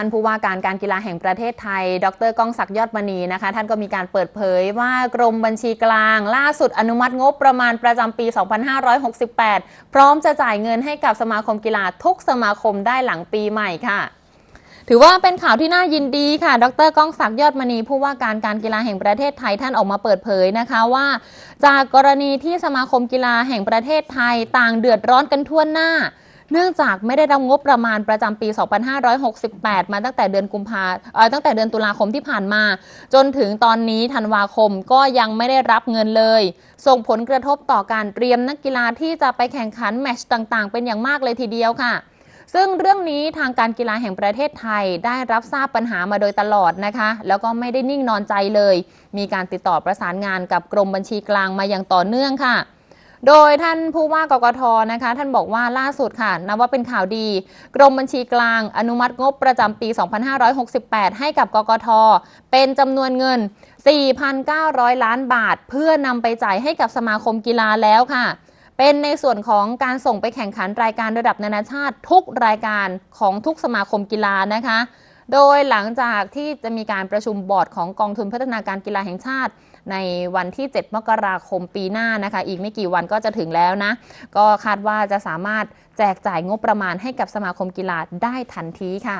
ท่านผู้ว่าการการกีฬาแห่งประเทศไทย ดรก้องศักดิ์ยอดมณีนะคะ ท่านก็มีการเปิดเผยว่ากรมบัญชีกลาง ล่าสุดอนุมัติงบประมาณประจำปี 2568 พร้อมจะจ่ายเงินให้กับสมาคมกีฬาทุกสมาคมได้หลังปีใหม่ค่ะถือว่าเป็นข่าวที่น่ายินดีค่ะ ดรก้องศักดิ์ยอดมณีผู้ว่าการการกีฬาแห่งประเทศไทยท่านออกมาเปิดเผยนะคะว่า จากกรณีที่สมาคมกีฬาแห่งประเทศไทยต่างเดือดร้อนกันทั่วหน้า เนื่องจากไม่ได้รับงบประมาณประจำปี 2568 มาตั้งแต่เดือนกุมภาเอ่อตั้งแต่เดือนตุลาคมที่ผ่านมา จนถึงตอนนี้ธันวาคมก็ยังไม่ได้รับเงินเลย ส่งผลกระทบต่อการเตรียมนักกีฬาที่จะไปแข่งขันแมตช์ต่างๆ เป็นอย่างมากเลยทีเดียวค่ะซึ่งเรื่องนี้ทางการกีฬาแห่งประเทศไทยได้รับทราบปัญหามาโดยตลอดนะคะ แล้วก็ไม่ได้นิ่งนอนใจเลย มีการติดต่อประสานงานกับกรมบัญชีกลางมาอย่างต่อเนื่องค่ะ โดยท่านผู้ว่ากกทนะคะ ท่านบอกว่าล่าสุดค่ะนับว่าเป็นข่าวดี กรมบัญชีกลาง อนุมัติงบประจำปี 2568 ให้กับกกท เป็นจำนวนเงิน 4,900 ล้านบาท เพื่อนำไปจ่ายให้กับสมาคมกีฬาแล้วค่ะ เป็นในส่วนของการส่งไปแข่งขันรายการระดับนานาชาติทุกรายการของทุกสมาคมกีฬานะคะ โดยหลังจากที่จะมีการประชุมบอร์ดของกองทุนพัฒนาการกีฬาแห่งชาติ ในวันที่ 7 มกราคมปีหน้านะคะ อีกไม่กี่วันก็จะถึงแล้วนะ ก็คาดว่าจะสามารถแจกจ่ายงบประมาณให้กับสมาคมกีฬาได้ทันทีค่ะ